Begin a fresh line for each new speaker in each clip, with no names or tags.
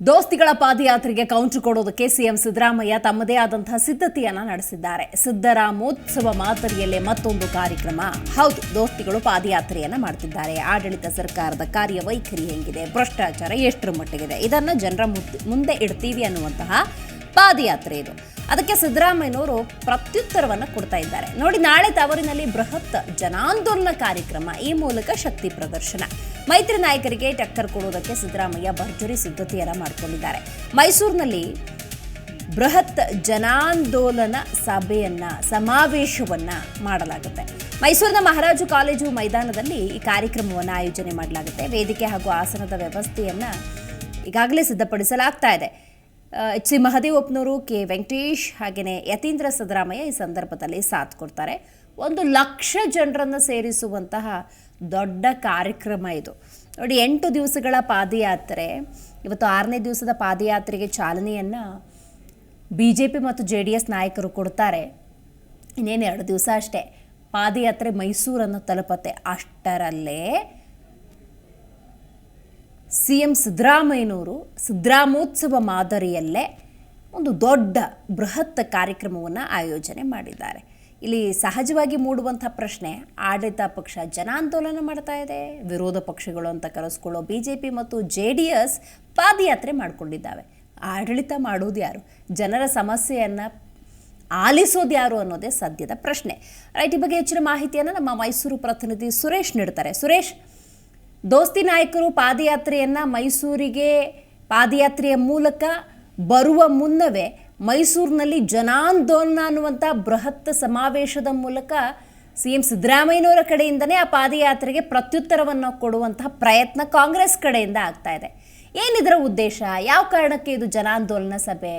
ದೋಸ್ತಿಗಳ ಪಾದಯಾತ್ರೆಗೆ ಕೌಂಟರ್ ಕೊಡೋದಕ್ಕೆ ಸಿಎಂ ಸಿದ್ದರಾಮಯ್ಯ ತಮ್ಮದೇ ಆದಂತಹ ಸಿದ್ಧತೆಯನ್ನ ನಡೆಸಿದ್ದಾರೆ. ಸಿದ್ದರಾಮೋತ್ಸವ ಮಾದರಿಯಲ್ಲೇ ಮತ್ತೊಂದು ಕಾರ್ಯಕ್ರಮ. ಹೌದು, ದೋಸ್ತಿಗಳು ಪಾದಯಾತ್ರೆಯನ್ನ ಮಾಡ್ತಿದ್ದಾರೆ. ಆಡಳಿತ ಸರ್ಕಾರದ ಕಾರ್ಯವೈಖರಿ ಹೆಂಗಿದೆ? ಭ್ರಷ್ಟಾಚಾರ ಎಷ್ಟರ ಮಟ್ಟಿಗಿದೆ? ಇದನ್ನ ಜನರ ಮುಂದೆ ಇಡ್ತೀವಿ ಅನ್ನುವಂತಹ ಪಾದಯಾತ್ರೆ ಇದು. ಅದಕ್ಕೆ ಸಿದ್ದರಾಮಯ್ಯನವರು ಪ್ರತ್ಯುತ್ತರವನ್ನ ಕೊಡ್ತಾ ಇದ್ದಾರೆ. ನೋಡಿ, ನಾಳೆ ತವರಿನಲ್ಲಿ ಬೃಹತ್ ಜನಾಂದೋಲನ ಕಾರ್ಯಕ್ರಮ. ಈ ಮೂಲಕ ಶಕ್ತಿ ಪ್ರದರ್ಶನ. ಮೈತ್ರಿ ನಾಯಕರಿಗೆ ಟಕ್ಕರ್ ಕೊಡುವುದಕ್ಕೆ ಸಿದ್ದರಾಮಯ್ಯ ಭರ್ಜರಿ ಸಿದ್ಧತೆಯನ್ನು ಮಾಡಿಕೊಂಡಿದ್ದಾರೆ. ಮೈಸೂರಿನಲ್ಲಿ ಬೃಹತ್ ಜನಾಂದೋಲನ ಸಭೆಯನ್ನ, ಸಮಾವೇಶವನ್ನ ಮಾಡಲಾಗುತ್ತೆ. ಮೈಸೂರಿನ ಮಹಾರಾಜು ಕಾಲೇಜು ಮೈದಾನದಲ್ಲಿ ಈ ಕಾರ್ಯಕ್ರಮವನ್ನು ಆಯೋಜನೆ ಮಾಡಲಾಗುತ್ತೆ. ವೇದಿಕೆ ಹಾಗೂ ಆಸನದ ವ್ಯವಸ್ಥೆಯನ್ನ ಈಗಾಗಲೇ ಸಿದ್ಧಪಡಿಸಲಾಗ್ತಾ ಇದೆ. ಎಚ್ ಸಿ ಮಹದೇವಪ್ಪನವರು ಕೆ. ವೆಂಕಟೇಶ್ ಹಾಗೆಯೇ ಯತೀಂದ್ರ ಸಿದ್ದರಾಮಯ್ಯ ಈ ಸಂದರ್ಭದಲ್ಲಿ ಸಾಥ್ ಕೊಡ್ತಾರೆ. ಒಂದು ಲಕ್ಷ ಜನರನ್ನು ಸೇರಿಸುವಂತಹ ದೊಡ್ಡ ಕಾರ್ಯಕ್ರಮ ಇದು. ನೋಡಿ, ಎಂಟು ದಿವಸಗಳ ಪಾದಯಾತ್ರೆ, ಇವತ್ತು ಆರನೇ ದಿವಸದ ಪಾದಯಾತ್ರೆಗೆ ಚಾಲನೆಯನ್ನು ಬಿ ಜೆ ಪಿ ಮತ್ತು ಜೆ ಡಿ ಎಸ್ ನಾಯಕರು ಕೊಡ್ತಾರೆ. ಇನ್ನೇನು ಎರಡು ದಿವಸ ಅಷ್ಟೇ. ಪಾದಯಾತ್ರೆ ಮೈಸೂರನ್ನು ತಲುಪತ್ತೆ. ಅಷ್ಟರಲ್ಲೇ ಸಿ ಎಂ ಸಿದ್ದರಾಮಯ್ಯನವರು ಸಿದ್ದರಾಮೋತ್ಸವ ಮಾದರಿಯಲ್ಲೇ ಒಂದು ದೊಡ್ಡ ಬೃಹತ್ ಕಾರ್ಯಕ್ರಮವನ್ನು ಆಯೋಜನೆ ಮಾಡಿದ್ದಾರೆ. ಇಲ್ಲಿ ಸಹಜವಾಗಿ ಮೂಡುವಂಥ ಪ್ರಶ್ನೆ, ಆಡಳಿತ ಪಕ್ಷ ಜನಾಂದೋಲನ ಮಾಡ್ತಾ ಇದೆ, ವಿರೋಧ ಪಕ್ಷಗಳು ಅಂತ ಕರೆಸ್ಕೊಳ್ಳೋ ಬಿ ಜೆ ಪಿ ಮತ್ತು ಜೆ ಡಿ ಎಸ್ ಪಾದಯಾತ್ರೆ ಮಾಡಿಕೊಂಡಿದ್ದಾವೆ. ಆಡಳಿತ ಮಾಡೋದು ಯಾರು? ಜನರ ಸಮಸ್ಯೆಯನ್ನು ಆಲಿಸೋದು ಯಾರು ಅನ್ನೋದೇ ಸದ್ಯದ ಪ್ರಶ್ನೆ. ರೈಟ್, ಈ ಬಗ್ಗೆ ಹೆಚ್ಚಿನ ಮಾಹಿತಿಯನ್ನು ನಮ್ಮ ಮೈಸೂರು ಪ್ರತಿನಿಧಿ ಸುರೇಶ್ ನೀಡ್ತಾರೆ. ಸುರೇಶ್, ದೋಸ್ತಿ ನಾಯಕರು ಪಾದಯಾತ್ರೆಯನ್ನು ಮೈಸೂರಿಗೆ ಪಾದಯಾತ್ರೆಯ ಮೂಲಕ ಬರುವ ಮುನ್ನವೇ ಮೈಸೂರಿನಲ್ಲಿ ಜನಾಂದೋಲನ ಅನ್ನುವಂಥ ಬೃಹತ್ ಸಮಾವೇಶದ ಮೂಲಕ ಸಿ ಎಂ ಸಿದ್ದರಾಮಯ್ಯನವರ ಕಡೆಯಿಂದನೇ ಆ ಪಾದಯಾತ್ರೆಗೆ ಪ್ರತ್ಯುತ್ತರವನ್ನು ಕೊಡುವಂತಹ ಪ್ರಯತ್ನ ಕಾಂಗ್ರೆಸ್ ಕಡೆಯಿಂದ ಆಗ್ತಾ ಇದೆ. ಏನಿದರ ಉದ್ದೇಶ? ಯಾವ ಕಾರಣಕ್ಕೆ ಇದು ಜನಾಂದೋಲನ ಸಭೆ?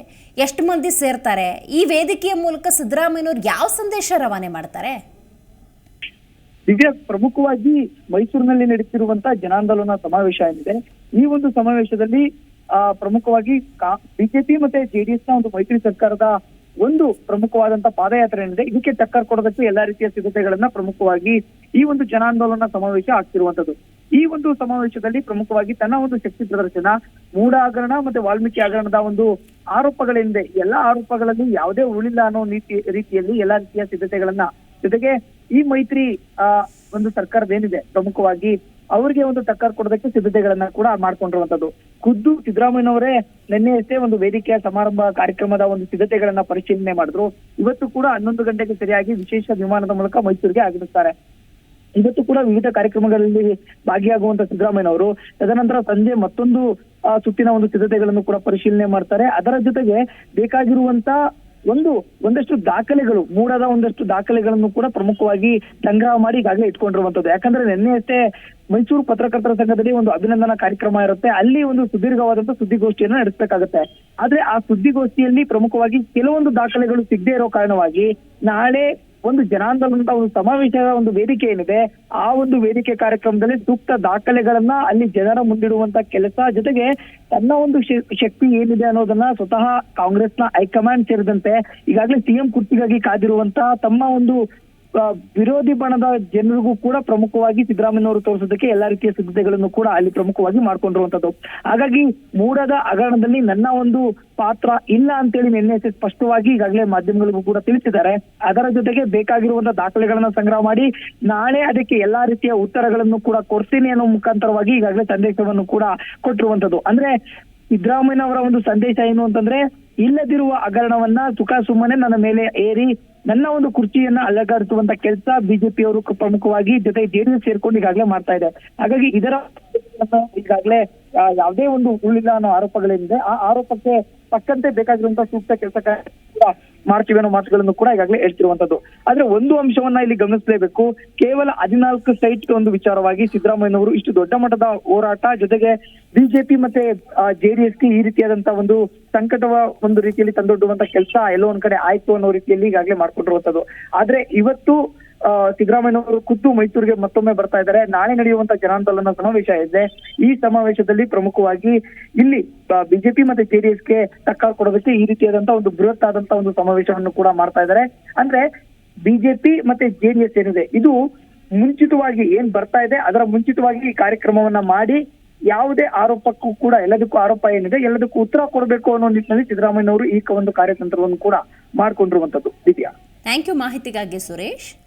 ಎಷ್ಟು ಮಂದಿ ಸೇರ್ತಾರೆ? ಈ ವೇದಿಕೆಯ ಮೂಲಕ ಸಿದ್ದರಾಮಯ್ಯನವ್ರು ಯಾವ ಸಂದೇಶ ರವಾನೆ ಮಾಡ್ತಾರೆ?
ದಿವ್ಯ, ಪ್ರಮುಖವಾಗಿ ಮೈಸೂರಿನಲ್ಲಿ ನಡೆಯುತ್ತಿರುವಂತಹ ಜನಾಂದೋಲನ ಸಮಾವೇಶ ಏನಿದೆ, ಈ ಒಂದು ಸಮಾವೇಶದಲ್ಲಿ ಪ್ರಮುಖವಾಗಿ ಬಿಜೆಪಿ ಮತ್ತೆ ಜೆಡಿಎಸ್ನ ಒಂದು ಮೈತ್ರಿ ಸರ್ಕಾರದ ಒಂದು ಪ್ರಮುಖವಾದಂತಹ ಪಾದಯಾತ್ರೆ ಏನಿದೆ ಇದಕ್ಕೆ ಟಕ್ಕರ್ ಕೊಡೋದಕ್ಕೆ ಎಲ್ಲಾ ರೀತಿಯ ಸಿದ್ಧತೆಗಳನ್ನ ಪ್ರಮುಖವಾಗಿ ಈ ಒಂದು ಜನಾಂದೋಲನ ಸಮಾವೇಶ ಆಗ್ತಿರುವಂತದ್ದು. ಈ ಒಂದು ಸಮಾವೇಶದಲ್ಲಿ ಪ್ರಮುಖವಾಗಿ ತನ್ನ ಒಂದು ಶಕ್ತಿ ಪ್ರದರ್ಶನ ಮೂಢ ಹಗರಣ ಮತ್ತೆ ವಾಲ್ಮೀಕಿ ಹಗರಣದ ಒಂದು ಆರೋಪಗಳೇನಿದೆ ಎಲ್ಲಾ ಆರೋಪಗಳಲ್ಲಿ ಯಾವುದೇ ಉಳಿಲ್ಲ ಅನ್ನೋ ನೀತಿ, ರೀತಿಯಲ್ಲಿ ಎಲ್ಲಾ ರೀತಿಯ ಸಿದ್ಧತೆಗಳನ್ನ ಜೊತೆಗೆ ಈ ಮೈತ್ರಿ, ಆ, ಒಂದು ಸರ್ಕಾರದ ಏನಿದೆ ಪ್ರಮುಖವಾಗಿ ಅವರಿಗೆ ಒಂದು ಟಕ್ಕರ್ ಕೊಡೋದಕ್ಕೆ ಸಿದ್ಧತೆಗಳನ್ನ ಕೂಡ ಮಾಡ್ಕೊಂಡಿರುವಂತದ್ದು. ಖುದ್ದು ಸಿದ್ದರಾಮಯ್ಯನವರೇ ನಿನ್ನೆಯಷ್ಟೇ ಒಂದು ವೇದಿಕೆಯ ಸಮಾರಂಭ ಕಾರ್ಯಕ್ರಮದ ಒಂದು ಸಿದ್ಧತೆಗಳನ್ನ ಪರಿಶೀಲನೆ ಮಾಡಿದ್ರು. ಇವತ್ತು ಕೂಡ ಹನ್ನೊಂದು ಗಂಟೆಗೆ ಸರಿಯಾಗಿ ವಿಶೇಷ ವಿಮಾನದ ಮೂಲಕ ಮೈಸೂರಿಗೆ ಆಗಮಿಸ್ತಾರೆ. ಇವತ್ತು ಕೂಡ ವಿವಿಧ ಕಾರ್ಯಕ್ರಮಗಳಲ್ಲಿ ಭಾಗಿಯಾಗುವಂತ ಸಿದ್ದರಾಮಯ್ಯನವರು, ತದನಂತರ ಸಂಜೆ ಮತ್ತೊಂದು ಸುತ್ತಿನ ಒಂದು ಸಿದ್ಧತೆಗಳನ್ನು ಕೂಡ ಪರಿಶೀಲನೆ ಮಾಡ್ತಾರೆ. ಅದರ ಜೊತೆಗೆ ಬೇಕಾಗಿರುವಂತ ಒಂದು, ಒಂದಷ್ಟು ದಾಖಲೆಗಳು, ಮೂಡದ ಒಂದಷ್ಟು ದಾಖಲೆಗಳನ್ನು ಕೂಡ ಪ್ರಮುಖವಾಗಿ ಸಂಗ್ರಹ ಮಾಡಿ ಈಗಾಗಲೇ ಇಟ್ಕೊಂಡಿರುವಂತದ್ದು ಯಾಕಂದ್ರೆ ನಿನ್ನೆಯಷ್ಟೇ ಮೈಸೂರು ಪತ್ರಕರ್ತರ ಸಂಘದಲ್ಲಿ ಒಂದು ಅಭಿನಂದನಾ ಕಾರ್ಯಕ್ರಮ ಇರುತ್ತೆ. ಅಲ್ಲಿ ಒಂದು ಸುದೀರ್ಘವಾದಂತಹ ಸುದ್ದಿಗೋಷ್ಠಿಯನ್ನು ನಡೆಸಬೇಕಾಗುತ್ತೆ. ಆದ್ರೆ ಆ ಸುದ್ದಿಗೋಷ್ಠಿಯಲ್ಲಿ ಪ್ರಮುಖವಾಗಿ ಕೆಲವೊಂದು ದಾಖಲೆಗಳು ಸಿಗದೆ ಇರೋ ಕಾರಣವಾಗಿ ನಾಳೆ ಒಂದು ಜನಾಂದೋಲನದ ಒಂದು ಸಮಾವೇಶದ ಒಂದು ವೇದಿಕೆ ಏನಿದೆ, ಆ ಒಂದು ವೇದಿಕೆ ಕಾರ್ಯಕ್ರಮದಲ್ಲಿ ಸೂಕ್ತ ದಾಖಲೆಗಳನ್ನ ಅಲ್ಲಿ ಜನರ ಮುಂದಿಡುವಂತ ಕೆಲಸ ಜೊತೆಗೆ ತನ್ನ ಒಂದು ಶಕ್ತಿ ಏನಿದೆ ಅನ್ನೋದನ್ನ ಸ್ವತಃ ಕಾಂಗ್ರೆಸ್ನ ಹೈಕಮಾಂಡ್ ಸೇರಿದಂತೆ ಈಗಾಗಲೇ ಸಿಎಂ ಕುರ್ತಿಗಾಗಿ ಕಾದಿರುವಂತ ತಮ್ಮ ಒಂದು ವಿರೋಧಿ ಬಣದ ಜನರಿಗೂ ಕೂಡ ಪ್ರಮುಖವಾಗಿ ಸಿದ್ದರಾಮಯ್ಯನವರು ತೋರಿಸೋದಕ್ಕೆ ಎಲ್ಲಾ ರೀತಿಯ ಸಿದ್ಧತೆಗಳನ್ನು ಕೂಡ ಅಲ್ಲಿ ಪ್ರಮುಖವಾಗಿ ಮಾಡ್ಕೊಂಡಿರುವಂತದ್ದು ಹಾಗಾಗಿ ಮೂಡದ ಹಗರಣದಲ್ಲಿ ನನ್ನ ಒಂದು ಪಾತ್ರ ಇಲ್ಲ ಅಂತೇಳಿ ನಿನ್ನೆ ಸ್ಪಷ್ಟವಾಗಿ ಈಗಾಗಲೇ ಮಾಧ್ಯಮಗಳಿಗೂ ಕೂಡ ತಿಳಿಸಿದ್ದಾರೆ. ಅದರ ಜೊತೆಗೆ ಬೇಕಾಗಿರುವಂತಹ ದಾಖಲೆಗಳನ್ನ ಸಂಗ್ರಹ ಮಾಡಿ ನಾಳೆ ಅದಕ್ಕೆ ಎಲ್ಲಾ ರೀತಿಯ ಉತ್ತರಗಳನ್ನು ಕೂಡ ಕೊಡ್ತೀನಿ ಅನ್ನೋ ಮುಖಾಂತರವಾಗಿ ಈಗಾಗಲೇ ಸಂದೇಶವನ್ನು ಕೂಡ ಕೊಟ್ಟಿರುವಂತದ್ದು ಅಂದ್ರೆ ಸಿದ್ದರಾಮಯ್ಯನವರ ಒಂದು ಸಂದೇಶ ಏನು ಅಂತಂದ್ರೆ, ಇಲ್ಲದಿರುವ ಹಗರಣವನ್ನ ಸುಖ ಸುಮ್ಮನೆ ನನ್ನ ಮೇಲೆ ಏರಿ ನನ್ನ ಒಂದು ಕುರ್ಚಿಯನ್ನ ಅಲಗಾಡಿಸುವಂತ ಕೆಲಸ ಬಿಜೆಪಿಯವರು ಪ್ರಮುಖವಾಗಿ ಜೊತೆ ಜೆಡಿಎಸ್ ಸೇರ್ಕೊಂಡು ಈಗಾಗಲೇ ಮಾಡ್ತಾ ಇದೆ ಹಾಗಾಗಿ ಇದರ ಈಗಾಗಲೇ ಯಾವುದೇ ಒಂದು ಉಳಿಲ್ಲ ಅನ್ನೋ ಆರೋಪಗಳೇನಿದೆ ಆ ಆರೋಪಕ್ಕೆ ತಕ್ಕಂತೆ ಬೇಕಾಗಿರುವಂತಹ ಸೂಕ್ತ ಕೆಲಸ ಮಾಡ್ತೀವಿ ಅನ್ನೋ ಮಾತುಗಳನ್ನು ಕೂಡ ಈಗಾಗಲೇ ಹೇಳ್ತಿರುವಂತದ್ದು. ಆದ್ರೆ ಒಂದು ಅಂಶವನ್ನ ಇಲ್ಲಿ ಗಮನಿಸಲೇಬೇಕು. ಕೇವಲ ಹದಿನಾಲ್ಕು ಸೈಟ್ ಒಂದು ವಿಚಾರವಾಗಿ ಸಿದ್ದರಾಮಯ್ಯನವರು ಇಷ್ಟು ದೊಡ್ಡ ಮಟ್ಟದ ಹೋರಾಟ ಜೊತೆಗೆ ಬಿಜೆಪಿ ಮತ್ತೆ ಜೆಡಿಎಸ್ಗೆ ಈ ರೀತಿಯಾದಂತಹ ಒಂದು ಸಂಕಟವ ಒಂದು ರೀತಿಯಲ್ಲಿ ತಂದೊಡ್ಡುವಂತ ಕೆಲಸ ಎಲ್ಲೋ ಒಂದ್ ಕಡೆ ಆಯ್ತು ಅನ್ನೋ ರೀತಿಯಲ್ಲಿ ಈಗಾಗಲೇ ಮಾಡ್ಕೊಂಡಿರುವಂತದ್ದು. ಆದ್ರೆ ಇವತ್ತು ಸಿದ್ದರಾಮಯ್ಯನವರು ಖುದ್ದು ಮೈಸೂರಿಗೆ ಮತ್ತೊಮ್ಮೆ ಬರ್ತಾ ಇದ್ದಾರೆ. ನಾಳೆ ನಡೆಯುವಂತ ಜನಾಂದೋಲನ ಸಮಾವೇಶ ಇದೆ. ಈ ಸಮಾವೇಶದಲ್ಲಿ ಪ್ರಮುಖವಾಗಿ ಇಲ್ಲಿ ಬಿಜೆಪಿ ಮತ್ತೆ ಜೆಡಿಎಸ್ಗೆ ಟಕ್ಕರ್ ಕೊಡೋದಕ್ಕೆ ಈ ರೀತಿಯಾದಂತಹ ಒಂದು ಬೃಹತ್ ಆದಂತಹ ಒಂದು ಸಮಾವೇಶವನ್ನು ಕೂಡ ಮಾಡ್ತಾ ಇದ್ದಾರೆ. ಅಂದ್ರೆ ಬಿಜೆಪಿ ಮತ್ತೆ ಜೆಡಿಎಸ್ ಏನಿದೆ, ಇದು ಮುಂಚಿತವಾಗಿ ಏನ್ ಬರ್ತಾ ಇದೆ, ಅದರ ಮುಂಚಿತವಾಗಿ ಈ ಕಾರ್ಯಕ್ರಮವನ್ನ ಮಾಡಿ ಯಾವುದೇ ಆರೋಪಕ್ಕೂ ಕೂಡ, ಎಲ್ಲದಕ್ಕೂ ಆರೋಪ ಏನಿದೆ, ಎಲ್ಲದಕ್ಕೂ ಉತ್ತರ ಕೊಡಬೇಕು ಅನ್ನೋ ನಿಟ್ಟಿನಲ್ಲಿ ಸಿದ್ದರಾಮಯ್ಯನವರು ಈ ಕ- ಒಂದು ಕಾರ್ಯತಂತ್ರವನ್ನು ಕೂಡ ಮಾಡ್ಕೊಂಡಿರುವಂತದ್ದು. ದಿವ್ಯಾ.
ಥ್ಯಾಂಕ್ ಯು ಮಾಹಿತಿಗಾಗಿ ಸುರೇಶ್.